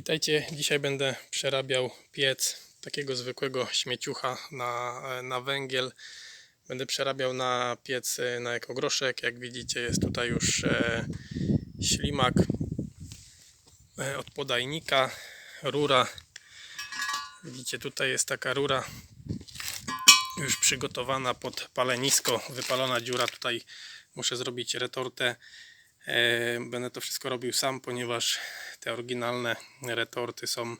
Witajcie, dzisiaj będę przerabiał piec takiego zwykłego śmieciucha na, na węgiel. Będę przerabiał na piec e, na ekogroszek. Jak widzicie jest tutaj już e, ślimak e, od podajnika, rura. Widzicie tutaj jest taka rura już przygotowana pod palenisko, wypalona dziura. Tutaj muszę zrobić retortę. E, Będę to wszystko robił sam, ponieważ te oryginalne retorty są,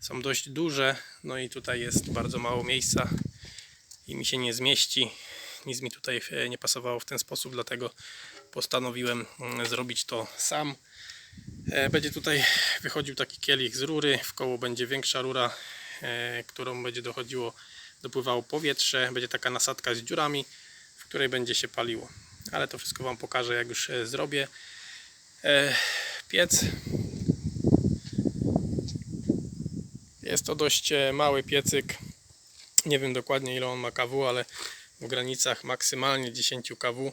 są dość duże. No i tutaj jest bardzo mało miejsca i mi się nie zmieści. Nic mi tutaj e, nie pasowało w ten sposób, dlatego postanowiłem mm, zrobić to sam. E, Będzie tutaj wychodził taki kielich z rury, w koło będzie większa rura, którą będzie dochodziło, dopływało powietrze. Będzie taka nasadka z dziurami, w której będzie się paliło. Ale to wszystko Wam pokażę, jak już e, zrobię. E, Piec. Jest to dość e, mały piecyk. Nie wiem dokładnie ile on ma kW, ale w granicach maksymalnie 10 kW.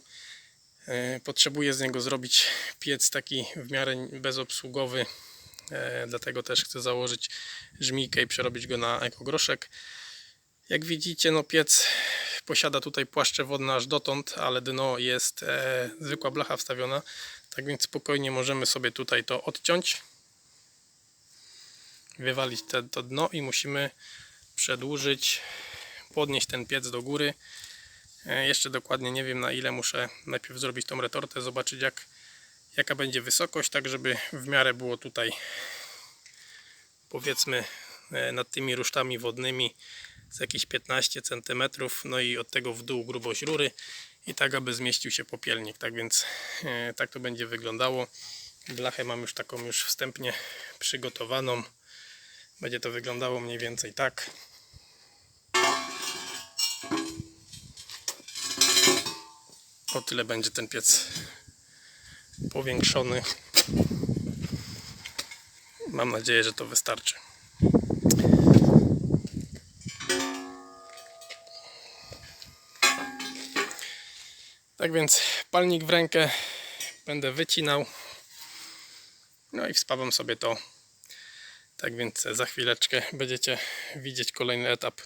Potrzebuję z niego zrobić piec taki w miarę bezobsługowy. Dlatego też chcę założyć żmijkę i przerobić go na ekogroszek. Jak widzicie, no piec posiada tutaj płaszcze wodne aż dotąd, ale dno jest e, zwykła blacha wstawiona. Tak więc spokojnie możemy sobie tutaj to odciąć, wywalić te, to dno i musimy przedłużyć, podnieść ten piec do góry. E, jeszcze dokładnie nie wiem na ile muszę najpierw zrobić tą retortę, zobaczyć jak, jaka będzie wysokość, tak żeby w miarę było tutaj powiedzmy e, nad tymi rusztami wodnymi z jakieś 15 cm, no i od tego w dół grubość rury i tak aby zmieścił się popielnik. Tak więc e, tak to będzie wyglądało. Blachę mam już taką już wstępnie przygotowaną. Będzie to wyglądało mniej więcej tak. O tyle będzie ten piec powiększony. Mam nadzieję, że to wystarczy. Tak więc palnik w rękę będę wycinał. No i wspawam sobie to. Tak więc za chwileczkę będziecie widzieć kolejny etap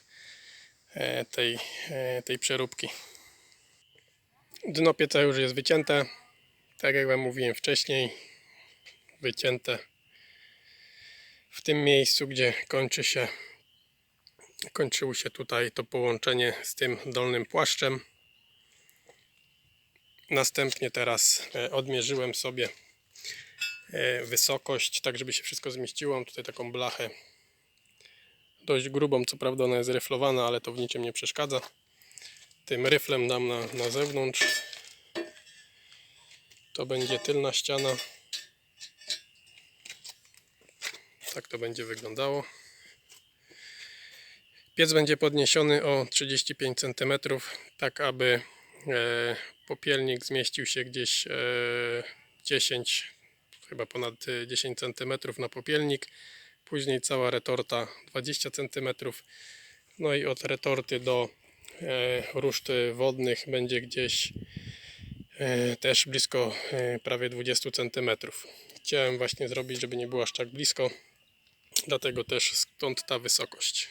e, tej, e, tej przeróbki. Dno pieca już jest wycięte. Tak jak Wam mówiłem wcześniej, wycięte w tym miejscu, gdzie kończy się kończyło się tutaj to połączenie z tym dolnym płaszczem. Następnie teraz e, odmierzyłem sobie e, wysokość, tak żeby się wszystko zmieściło. Mam tutaj taką blachę dość grubą, co prawda ona jest ryflowana, ale to w niczym nie przeszkadza. Tym ryflem dam na, na zewnątrz. To będzie tylna ściana. Tak to będzie wyglądało. Piec będzie podniesiony o 35 cm, tak aby e, popielnik zmieścił się gdzieś e, 10, chyba ponad e, 10 cm na popielnik. Później cała retorta 20 cm. No i od retorty do e, ruszty wodnych będzie gdzieś e, też blisko e, prawie 20 cm. Chciałem właśnie zrobić, żeby nie było aż tak blisko, dlatego też stąd ta wysokość.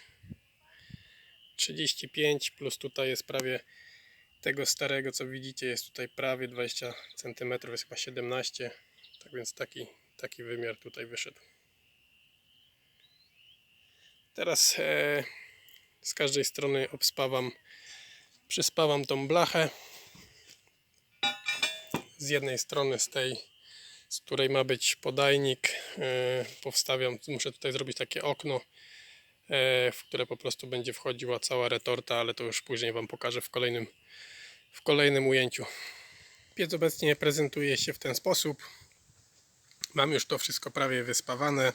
35 plus tutaj jest prawie tego starego co widzicie jest tutaj prawie 20 cm, jest chyba 17 tak więc taki, taki wymiar tutaj wyszedł. Teraz e, z każdej strony obspawam, przyspawam tą blachę. Z jednej strony z tej z której ma być podajnik e, powstawiam, muszę tutaj zrobić takie okno w które po prostu będzie wchodziła cała retorta, ale to już później Wam pokażę w kolejnym, w kolejnym ujęciu. Piec obecnie prezentuje się w ten sposób. Mam już to wszystko prawie wyspawane.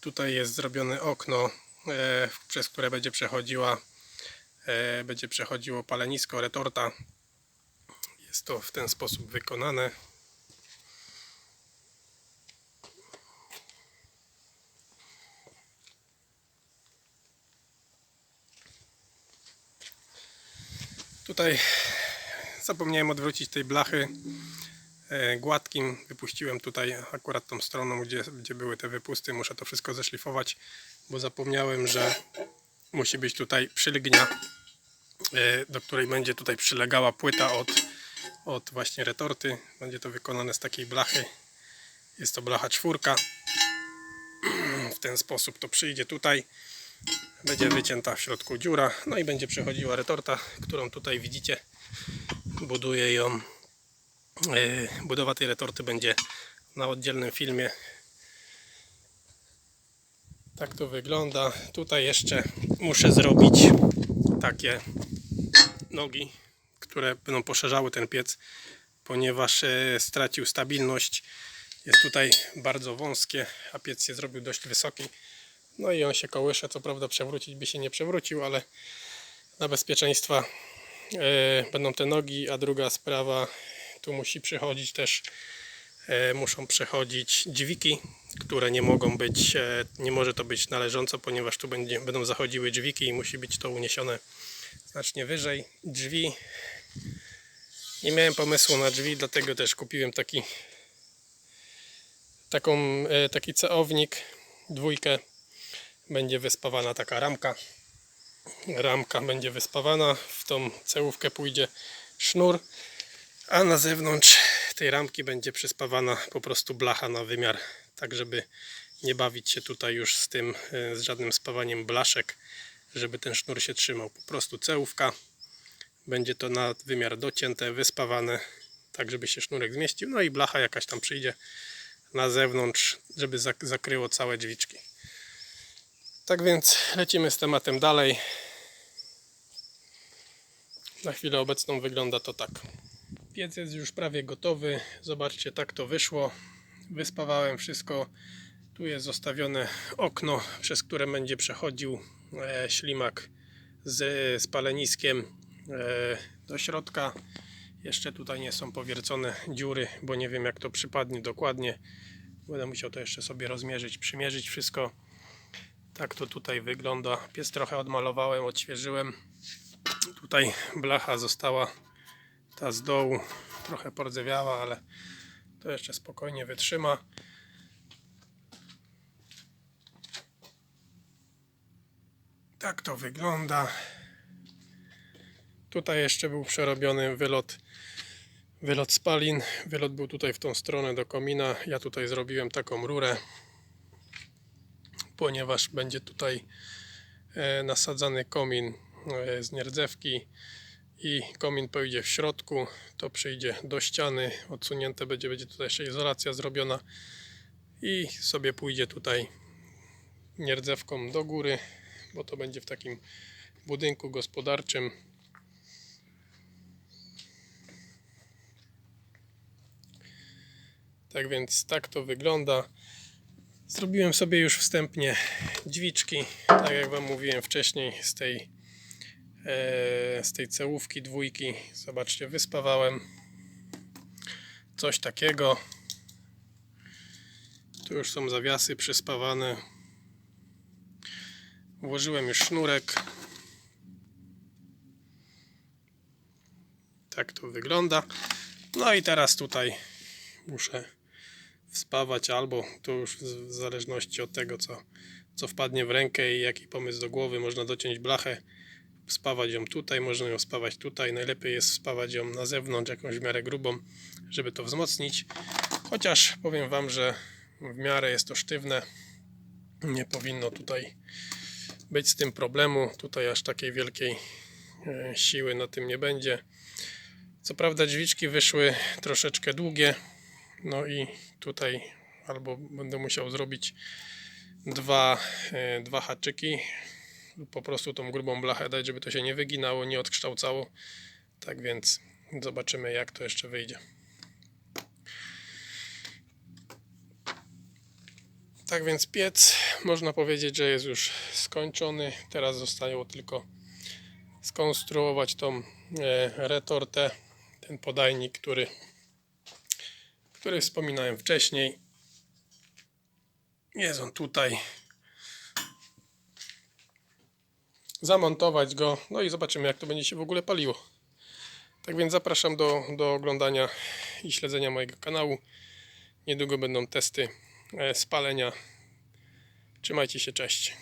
Tutaj jest zrobione okno, e, przez które będzie przechodziła e, będzie przechodziło palenisko retorta. Jest to w ten sposób wykonane. Tutaj zapomniałem odwrócić tej blachy. e, gładkim. Wypuściłem tutaj akurat tą stroną, gdzie, gdzie były te wypusty. Muszę to wszystko zeszlifować, bo zapomniałem, że musi być tutaj przylgnia, e, do której będzie tutaj przylegała płyta od, od właśnie retorty. Będzie to wykonane z takiej blachy. Jest to blacha czwórka. W ten sposób to przyjdzie tutaj. Będzie wycięta w środku dziura. No i będzie przechodziła retorta, którą tutaj widzicie. Buduję ją. E, Budowa tej retorty będzie na oddzielnym filmie. Tak to wygląda. Tutaj jeszcze muszę zrobić takie nogi, które będą poszerzały ten piec, ponieważ e, stracił stabilność. Jest tutaj bardzo wąskie, a piec się zrobił dość wysoki. No i on się kołysze. Co prawda przewrócić by się nie przewrócił, ale dla bezpieczeństwa e, będą te nogi, a druga sprawa, tu musi przychodzić też, e, muszą przechodzić dźwiki, które nie mogą być, e, nie może to być należąco, ponieważ tu będzie, będą zachodziły dźwiki i musi być to uniesione znacznie wyżej. Drzwi, nie miałem pomysłu na drzwi, dlatego też kupiłem taki taką, taki ceownik, dwójkę, będzie wyspawana taka ramka ramka będzie wyspawana, w tą cełówkę pójdzie sznur, a na zewnątrz tej ramki będzie przyspawana po prostu blacha na wymiar, tak żeby nie bawić się tutaj już z tym, e, z żadnym spawaniem blaszek, żeby ten sznur się trzymał. Po prostu cełówka, będzie to na wymiar docięte, wyspawane, tak żeby się sznurek zmieścił, no i blacha jakaś tam przyjdzie na zewnątrz, żeby zak- zakryło całe drzwiczki. Tak więc lecimy z tematem dalej. Na chwilę obecną wygląda to tak. Piec jest już prawie gotowy. Zobaczcie, tak to wyszło. Wyspawałem wszystko. Tu jest zostawione okno, przez które będzie przechodził e, ślimak z spaleniskiem e, do środka. Jeszcze tutaj nie są powiercone dziury, bo nie wiem jak to przypadnie dokładnie. Będę musiał to jeszcze sobie rozmierzyć, przymierzyć wszystko. Tak to tutaj wygląda. Pies trochę odmalowałem, odświeżyłem. Tutaj blacha została ta z dołu trochę pordzewiała, ale to jeszcze spokojnie wytrzyma. Tak to wygląda. Tutaj jeszcze był przerobiony wylot, wylot spalin. Wylot był tutaj w tą stronę do komina. Ja tutaj zrobiłem taką rurę ponieważ będzie tutaj e, nasadzany komin e, z nierdzewki i komin pójdzie w środku, to przyjdzie do ściany, odsunięte będzie, będzie tutaj jeszcze izolacja zrobiona i sobie pójdzie tutaj nierdzewką do góry, bo to będzie w takim budynku gospodarczym. Tak więc tak to wygląda. Zrobiłem sobie już wstępnie dźwiczki, tak jak Wam mówiłem wcześniej, z tej, e, z tej cełówki dwójki. Zobaczcie, wyspawałem coś takiego. Tu już są zawiasy przyspawane. Włożyłem już sznurek. Tak to wygląda. No i teraz tutaj muszę wspawać albo to już w w zależności od tego co, co wpadnie w rękę i jaki pomysł do głowy można dociąć blachę spawać ją tutaj, można ją spawać tutaj. Najlepiej jest spawać ją na zewnątrz jakąś w miarę grubą żeby to wzmocnić. Chociaż powiem Wam, że w miarę jest to sztywne nie powinno tutaj być z tym problemu. Tutaj aż takiej wielkiej e, siły na tym nie będzie. Co prawda drzwiczki wyszły troszeczkę długie no i tutaj albo będę musiał zrobić dwa, e, dwa haczyki po prostu tą grubą blachę dać, żeby to się nie wyginało, nie odkształcało. Tak więc zobaczymy jak to jeszcze wyjdzie. Tak więc piec można powiedzieć, że jest już skończony. Teraz zostało tylko skonstruować tą e, retortę, ten podajnik, który który wspominałem wcześniej. Jest on tutaj. Zamontować go, no i zobaczymy jak to będzie się w ogóle paliło. Tak więc zapraszam do, do oglądania i śledzenia mojego kanału. Niedługo będą testy e, spalenia. Trzymajcie się, cześć.